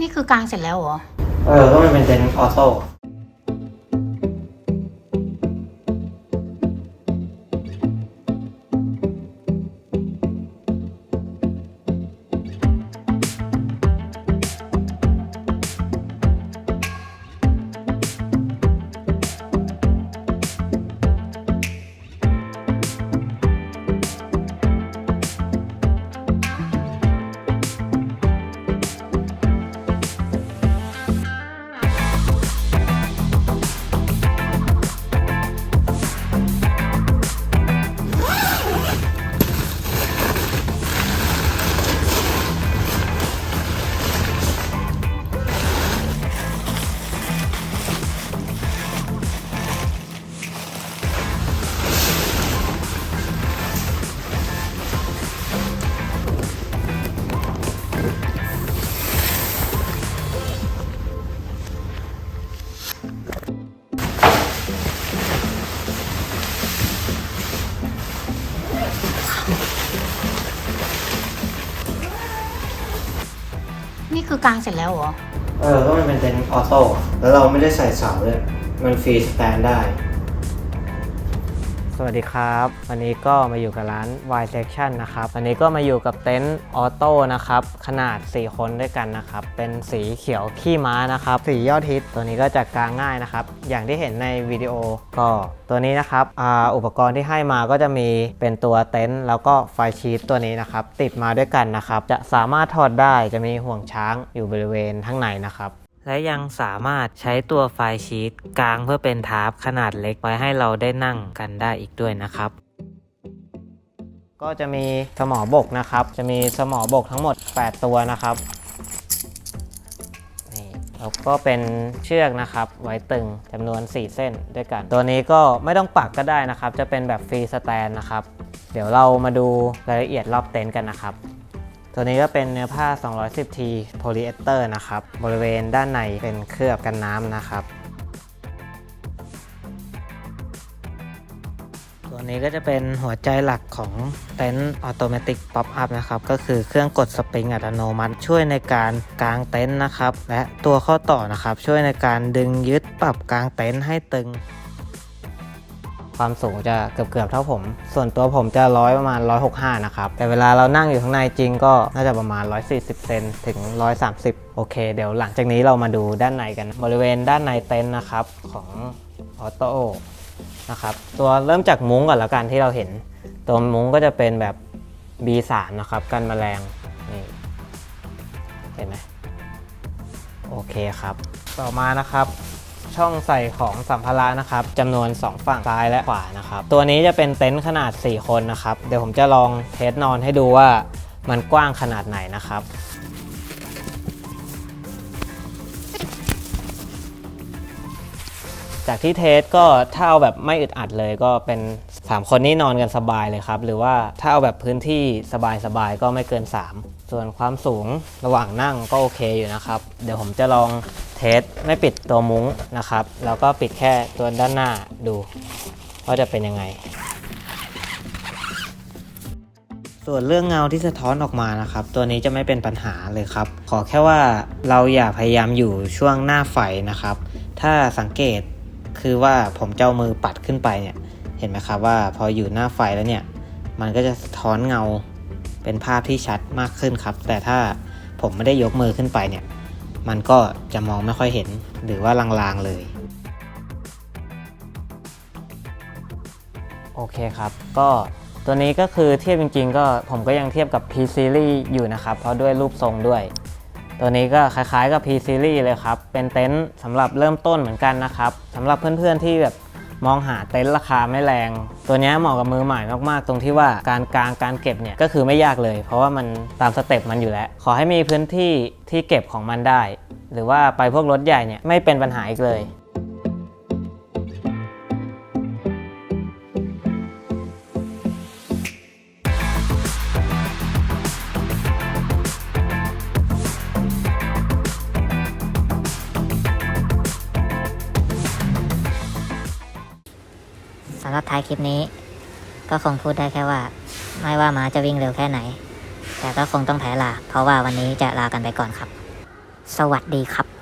นี่คือกลางเสร็จแล้วเหรอ เออ ก็มันเป็นเต็นออโต้ คือกลางเสร็จแล้วเหรอ เออ ก็มันเป็นเต็นท์ออโต้ แล้วเราไม่ได้ใส่เสาเลย มันฟรีสแตนได้ สวัสดีครับ วันนี้ก็มาอยู่กับร้าน Y Section นะครับวันนี้ก็มาอยู่กับเต็นท์ออโต้นะครับขนาด 4 คนด้วยกันนะครับเป็นสีเขียวขี้ม้านะครับสียอดฮิตตัวนี้ก็จะกางง่ายนะครับอย่างที่เห็นในวิดีโอก็ตัวนี้นะครับออุปกรณ์ที่ให้มาก็จะมีเป็นตัวเต็นท์แล้วก็ไฟชีตตัวนี้นะครับติดมาด้วยกันนะครับจะสามารถถอดได้จะมีห่วงช้างอยู่บริเวณข้างในนะครับ และยังสามารถใช้ตัวไฟล์ชีตกลางเพื่อเป็นทาร์ปขนาดเล็กไว้ให้เราได้นั่งกันได้อีกด้วยนะครับ ก็จะมีสมอบกนะครับ จะมีสมอบกทั้งหมด 8 ตัวนะครับนี่แล้วก็เป็นเชือกนะครับไว้ตึงจำนวน 4 เส้นด้วยกัน ตัวนี้ก็ไม่ต้องปักก็ได้นะครับ จะเป็นแบบฟรีสแตนนะครับ เดี๋ยวเรามาดูรายละเอียดรอบเต็นท์กันนะครับ ตัวนี้ก็เป็นเนื้อผ้า 210T โพลีเอสเตอร์นะครับ บริเวณด้านในเป็นเคลือบกันน้ำนะครับ ตัวนี้ก็จะเป็นหัวใจหลักของเต็นท์ออโตเมติกป๊อปอัพนะครับ ก็คือเครื่องกดสปริงอัตโนมัติ ช่วยในการกางเต็นท์นะครับ และตัวข้อต่อนะครับ ช่วยในการดึงยึดปรับกางเต็นท์ให้ตึง ความสูงจะเกือบเกือบๆเท่าผม ส่วนตัวผมจะร้อยประมาณ 165 นะครับ แต่เวลาเรานั่งอยู่ข้างในจริงก็น่าจะประมาณ 140 เซนถึง 130 โอเค เดี๋ยวหลังจากนี้เรามาดูด้านในกัน บริเวณด้านในเต็นท์นะครับของออโต้นะครับ ตัวเริ่มจากมุ้งก่อนแล้วกันที่เราเห็น ตัวมุ้งก็จะเป็นแบบ B3 นะครับ กันแมลง นี่ เห็นไหมโอเคครับ ต่อมานะครับ ช่องใส่ของสัมภาระนะครับจำนวน 2 ฝั่งซ้ายและขวานะครับ ตัวนี้จะเป็นเต็นท์ขนาด 4 คนนะครับ เดี๋ยวผมจะลองเทสนอนให้ดูว่ามันกว้างขนาดไหนนะครับ จากที่เทสก็ถ้าเอาแบบไม่อึดอัดเลยก็เป็น 3 คนนี้นอนกันสบายเลยครับ หรือว่าถ้าเอาแบบพื้นที่สบายๆก็ไม่เกิน 3 ส่วนความสูงระหว่างนั่งก็โอเคอยู่นะครับ เดี๋ยวผมจะลองเทสไม่ปิดตัวมุ้งนะครับ แล้วก็ปิดแค่ตัวด้านหน้าดูว่าจะเป็นยังไง ส่วนเรื่องเงาที่สะท้อนออกมานะครับ ตัวนี้จะไม่เป็นปัญหาเลยครับ ขอแค่ว่าเราอย่าพยายามอยู่ช่วงหน้าไฟนะครับ ถ้าสังเกต คือว่าผมเจ้ามือปัดขึ้นไปเนี่ยเห็นไหมครับว่าพออยู่หน้าไฟแล้วเนี่ยมันก็จะสะท้อนเงาเป็นภาพที่ชัดมากขึ้นครับ แต่ถ้าผมไม่ได้ยกมือขึ้นไปเนี่ยมันก็จะมองไม่ค่อยเห็นหรือว่าลางๆเลย โอเคครับ ก็ตัวนี้ก็คือเทียบจริงๆ ก็ผมก็ยังเทียบกับ P Series อยู่นะครับ เพราะด้วยรูปทรงด้วย ตัวนี้ก็คล้ายๆกับ P Series เลยครับ เป็นเต็นท์สำหรับเริ่มต้นเหมือนกันนะครับสำหรับเพื่อนๆที่แบบมองหาเต็นท์ราคาไม่แรง ตัวนี้เหมาะกับมือใหม่มากๆ ตรงที่ว่าการกลางการเก็บเนี่ยก็คือไม่ยากเลย เพราะว่ามันตามสเต็ปมันอยู่แล้ว ขอให้มีพื้นที่ที่เก็บของมันได้ หรือว่าไปพวกรถใหญ่เนี่ยไม่เป็นปัญหาอีกเลย ท้ายคลิปนี้ ก็คงพูดได้แค่ว่า ไม่ว่าหมาจะวิ่งเร็วแค่ไหน แต่ก็คงต้องแพ้ลา เพราะว่าวันนี้จะลากันไปก่อนครับ สวัสดีครับ